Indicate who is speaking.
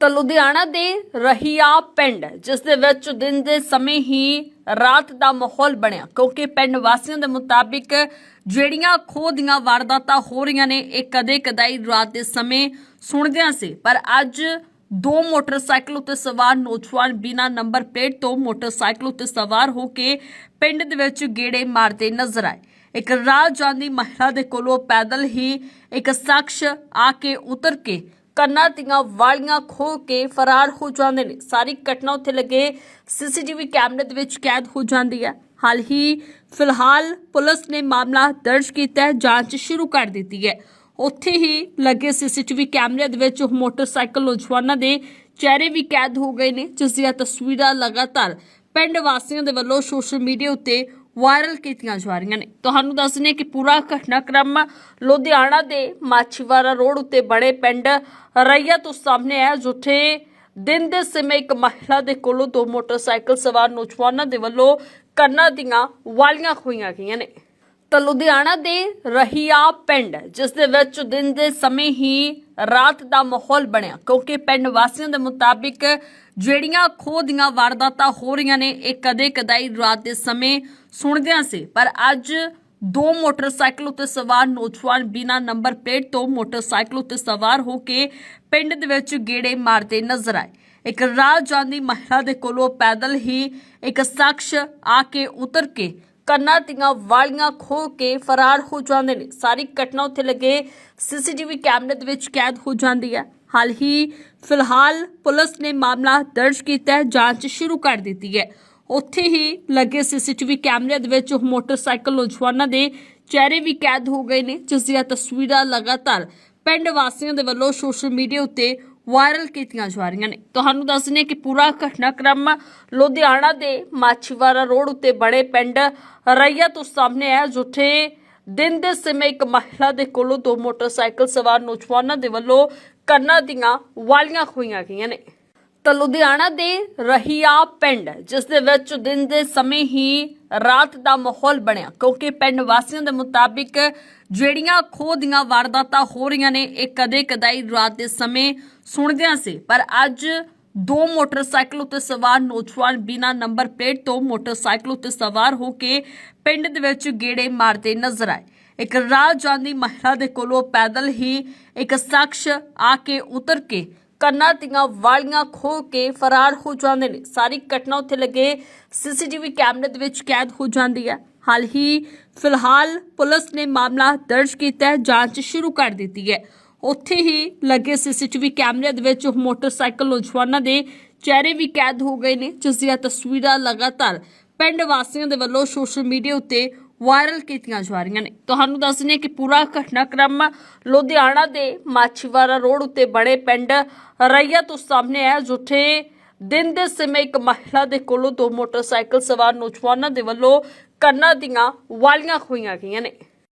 Speaker 1: ਤਾਂ ਲੁਧਿਆਣਾ ਦੇ ਰਹੀਆ ਪਿੰਡ, ਜਿਸ ਦੇ ਵਿੱਚ ਦਿਨ ਦੇ ਸਮੇਂ ਹੀ ਰਾਤ ਦਾ ਮਾਹੌਲ ਬਣਿਆ। ਕਿਉਂਕਿ ਪਿੰਡ ਵਾਸੀਆਂ ਦੇ ਮੁਤਾਬਿਕ ਜਿਹੜੀਆਂ ਖੋਹ ਦੀਆਂ ਵਾਰਦਾਤਾਂ ਹੋ ਰਹੀਆਂ ਨੇ, ਇਹ ਕਦੇ ਕਦਾਈ ਰਾਤ ਦੇ ਸਮੇਂ ਸੁਣਦਿਆਂ ਸੀ। ਪਰ ਅੱਜ ਦੋ ਮੋਟਰਸਾਈਕਲ ਉੱਤੇ ਸਵਾਰ ਨੌਜਵਾਨ ਬਿਨਾਂ ਨੰਬਰ ਪਲੇਟ ਤੋਂ ਮੋਟਰਸਾਈਕਲ ਉੱਤੇ ਸਵਾਰ ਹੋ ਕੇ ਪਿੰਡ ਦੇ ਵਿੱਚ ਗੇੜੇ ਮਾਰਦੇ ਨਜ਼ਰ ਆਏ। ਇੱਕ ਰਾਹ ਜਾਂਦੀ ਮਹਿਲਾ ਦੇ ਕੋਲੋਂ ਪੈਦਲ ਹੀ ਇੱਕ ਸ਼ਖਸ ਆ ਕੇ ਉਤਰ ਕੇ ਕੰਨਾਂ ਦੀਆਂ ਵਾਲੀਆਂ ਖੋਹ ਕੇ ਫਰਾਰ ਹੋ ਜਾਂਦੇ ਨੇ। ਸਾਰੀ ਘਟਨਾ ਉੱਥੇ ਲੱਗੇ। ਸੀਸੀਟੀਵੀ ਕੈਮਰੇ ਦੇ ਵਿੱਚ ਕੈਦ ਹੋ ਜਾਂਦੀ ਹੈ। ਹਾਲ ਹੀ ਫਿਲਹਾਲ ਪੁਲਿਸ ਨੇ ਮਾਮਲਾ ਦਰਜ ਕੀਤਾ ਹੈ, ਜਾਂਚ ਸ਼ੁਰੂ ਕਰ ਦਿੱਤੀ ਹੈ। ਉੱਥੇ ਹੀ ਲੱਗੇ ਸੀਸੀਟੀਵੀ ਕੈਮਰੇ ਦੇ ਵਿੱਚ ਉਹ ਮੋਟਰਸਾਈਕਲ ਨੌਜਵਾਨਾਂ ਦੇ ਚਿਹਰੇ ਵੀ ਕੈਦ ਹੋ ਗਏ ਨੇ, ਜਿਸ ਦੀਆਂ ਤਸਵੀਰਾਂ ਲਗਾਤਾਰ ਪਿੰਡ ਵਾਸੀਆਂ ਦੇ ਵੱਲੋਂ ਸੋਸ਼ਲ ਮੀਡੀਆ ਉੱਤੇ ਵਾਇਰਲ ਕੀਤੀਆਂ ਜਾ ਰਹੀਆਂ ਨੇ। ਤੁਹਾਨੂੰ ਦੱਸ ਦਿੰਦੇ ਕਿ ਪੂਰਾ ਘਟਨਾਕ੍ਰਮ ਲੁਧਿਆਣਾ ਦੇ ਮਾਛੀਵਾੜਾ ਰੋਡ ਉੱਤੇ ਬੜੇ ਪਿੰਡ ਰਈਆ ਤੋਂ ਸਾਹਮਣੇ ਹੈ ਜਿੱਥੇ ਦਿਨ ਦੇ ਸਮੇਂ ਇੱਕ ਮਹਿਲਾ ਦੇ ਕੋਲੋਂ ਦੋ ਮੋਟਰਸਾਈਕਲ ਸਵਾਰ ਨੌਜਵਾਨਾਂ ਦੇ ਵੱਲੋਂ ਕੰਨਾਂ ਦੀਆਂ ਵਾਲੀਆਂ ਖੋਈਆਂ ਗਈਆਂ ਨੇ। ਤਾਂ ਲੁਧਿਆਣਾ ਦੇ ਰਹੀਆ ਪਿੰਡ, ਜਿਸ ਦੇ ਵਿੱਚ ਦਿਨ ਦੇ ਸਮੇਂ ਹੀ ਰਾਤ ਦਾ ਮਾਹੌਲ ਬਣਿਆ। ਕਿਉਂਕਿ ਪਿੰਡ ਵਾਸੀਆਂ ਦੇ ਮੁਤਾਬਿਕ ਜਿਹੜੀਆਂ ਖੋਹ ਦੀਆਂ ਵਾਰਦਾਤਾਂ ਹੋ ਰਹੀਆਂ ਨੇ, ਇਹ ਕਦੇ ਕਦਾਈ ਰਾਤ ਦੇ ਸਮੇਂ ਸੁਣਦਿਆਂ ਸੀ। ਪਰ ਅੱਜ ਦੋ ਮੋਟਰਸਾਈਕਲ ਉੱਤੇ ਸਵਾਰ ਨੌਜਵਾਨ ਬਿਨਾਂ ਨੰਬਰ ਪਲੇਟ ਤੋਂ ਮੋਟਰਸਾਈਕਲ ਉੱਤੇ ਸਵਾਰ ਹੋ ਕੇ ਪਿੰਡ ਦੇ ਵਿੱਚ ਗੇੜੇ ਮਾਰਦੇ ਨਜ਼ਰ ਆਏ। ਇੱਕ ਰਾਹ ਜਾਂਦੀ ਮਹਿਲਾ ਦੇ ਕੋਲੋਂ ਪੈਦਲ ਹੀ ਇੱਕ ਸ਼ਖਸ ਆ ਕੇ ਉਤਰ ਕੇ ਕੰਨਾਂ ਦੀਆਂ ਵਾਲੀਆਂ ਖੋਹ ਕੇ ਫਰਾਰ ਹੋ ਜਾਂਦੇ ਨੇ। ਸਾਰੀ ਘਟਨਾ ਉੱਥੇ ਲੱਗੇ ਸੀਸੀਟੀਵੀ ਕੈਮਰੇ ਦੇ ਵਿੱਚ ਕੈਦ ਹੋ ਜਾਂਦੀ ਹੈ। ਹਾਲ ਹੀ ਫਿਲਹਾਲ ਪੁਲਿਸ ਨੇ ਮਾਮਲਾ ਦਰਜ ਕੀਤਾ ਹੈ, ਜਾਂਚ ਸ਼ੁਰੂ ਕਰ ਦਿੱਤੀ ਹੈ। ਉੱਥੇ ਹੀ ਲੱਗੇ ਸੀਸੀਟੀਵੀ ਕੈਮਰੇ ਦੇ ਵਿੱਚ ਉਹ ਮੋਟਰਸਾਈਕਲ ਨੌਜਵਾਨਾਂ ਦੇ ਚਿਹਰੇ ਵੀ ਕੈਦ ਹੋ ਗਏ ਨੇ, ਜਿਸ ਦੀਆਂ ਤਸਵੀਰਾਂ ਲਗਾਤਾਰ ਪਿੰਡ ਵਾਸੀਆਂ ਦੇ ਵੱਲੋਂ ਸੋਸ਼ਲ ਮੀਡੀਆ ਉੱਤੇ ਵਾਇਰਲ ਕੀਤੀਆਂ ਜਾ ਰਹੀਆਂ ਨੇ। ਤੁਹਾਨੂੰ ਦੱਸ ਦਿੰਦੇ ਕਿ ਪੂਰਾ ਘਟਨਾਕ੍ਰਮ ਲੁਧਿਆਣਾ ਦੇ ਮਾਛੀਵਾੜਾ ਰੋਡ ਉੱਤੇ ਬੜੇ ਪਿੰਡ ਰਈਆ ਤੋਂ ਸਾਹਮਣੇ ਹੈ ਜਿੱਥੇ ਦਿਨ ਦੇ ਸਮੇਂ ਇੱਕ ਮਹਿਲਾ ਦੇ ਕੋਲੋਂ ਦੋ ਮੋਟਰਸਾਈਕਲ ਸਵਾਰ ਨੌਜਵਾਨਾਂ ਦੇ ਵੱਲੋਂ ਕੰਨਾਂ ਦੀਆਂ ਵਾਲੀਆਂ ਖੋਈਆਂ ਗਈਆਂ ਨੇ। ਤਾਂ ਲੁਧਿਆਣਾ ਦੇ ਰਹੀਆ ਪਿੰਡ, ਜਿਸ ਦੇ ਵਿੱਚ ਦਿਨ ਦੇ ਸਮੇਂ ਹੀ ਰਾਤ ਦਾ ਮਾਹੌਲ ਬਣਿਆ। ਕਿਉਂਕਿ ਪਿੰਡ ਵਾਸੀਆਂ ਦੇ ਮੁਤਾਬਿਕ ਜਿਹੜੀਆਂ ਖੋਹ ਦੀਆਂ ਵਾਰਦਾਤਾਂ ਹੋ ਰਹੀਆਂ ਨੇ, ਇਹ ਕਦੇ ਕਦਾਈ ਰਾਤ ਦੇ ਸਮੇਂ ਸੁਣਦਿਆਂ ਸੀ। ਪਰ ਅੱਜ ਦੋ ਮੋਟਰਸਾਈਕਲ ਉੱਤੇ ਸਵਾਰ ਨੌਜਵਾਨ ਬਿਨਾਂ ਨੰਬਰ ਪਲੇਟ ਤੋਂ ਮੋਟਰਸਾਈਕਲ ਉੱਤੇ ਸਵਾਰ ਹੋ ਕੇ ਪਿੰਡ ਦੇ ਵਿੱਚ ਗੇੜੇ ਮਾਰਦੇ ਨਜ਼ਰ ਆਏ। ਇੱਕ ਰਾਹ ਜਾਂਦੀ ਮਹਿਲਾ ਦੇ ਕੋਲੋਂ ਪੈਦਲ ਹੀ ਇੱਕ ਸ਼ਖਸ ਆ ਕੇ ਉਤਰ ਕੇ ਕੰਨਾਂ ਦੀਆਂ ਵਾਲੀਆਂ ਖੋਹ ਕੇ ਫਰਾਰ ਹੋ ਜਾਂਦੇ ਨੇ। ਸਾਰੀ ਘਟਨਾ ਉੱਥੇ ਲੱਗੇ ਸੀਸੀਟੀਵੀ ਕੈਮਰੇ ਦੇ ਵਿੱਚ ਕੈਦ ਹੋ ਜਾਂਦੀ ਹੈ। ਹਾਲ ਹੀ ਫਿਲਹਾਲ ਪੁਲਿਸ ਨੇ ਮਾਮਲਾ ਦਰਜ ਕੀਤਾ ਹੈ, ਜਾਂਚ ਸ਼ੁਰੂ ਕਰ ਦਿੱਤੀ ਹੈ। ਉੱਥੇ ਹੀ ਲੱਗੇ ਸੀਸੀਟੀਵੀ ਕੈਮਰੇ ਦੇ ਵਿੱਚ ਮੋਟਰਸਾਈਕਲ ਨੌਜਵਾਨਾਂ ਦੇ ਚਿਹਰੇ ਵੀ ਕੈਦ ਹੋ ਗਏ ਨੇ, ਜਿਸ ਦੀਆਂ ਤਸਵੀਰਾਂ ਲਗਾਤਾਰ ਪਿੰਡ ਵਾਸੀਆਂ ਦੇ ਵੱਲੋਂ ਸੋਸ਼ਲ ਮੀਡੀਆ ਉੱਤੇ ਵਾਇਰਲ ਕੀਤੀਆਂ ਜਾ ਰਹੀਆਂ ਨੇ। ਤੁਹਾਨੂੰ ਦੱਸ ਦਿੰਦੇ ਹਾਂ ਕਿ ਪੂਰਾ ਘਟਨਾਕ੍ਰਮ ਲੁਧਿਆਣਾ ਦੇ ਮਾਛੀਵਾੜਾ ਰੋਡ ਉੱਤੇ ਬੜੇ ਪਿੰਡ ਰਈਆ ਤੋਂ ਸਾਹਮਣੇ ਆਇਆ, ਜਿੱਥੇ ਦਿਨ ਦੇ ਸਮੇਂ ਇੱਕ ਮਹਿਲਾ ਦੇ ਕੋਲੋਂ ਦੋ ਮੋਟਰਸਾਈਕਲ ਸਵਾਰ ਨੌਜਵਾਨਾਂ ਦੇ ਵੱਲੋਂ ਕੰਨਾਂ ਦੀਆਂ ਵਾਲੀਆਂ ਖੋਈਆਂ ਗਈਆਂ ਨੇ।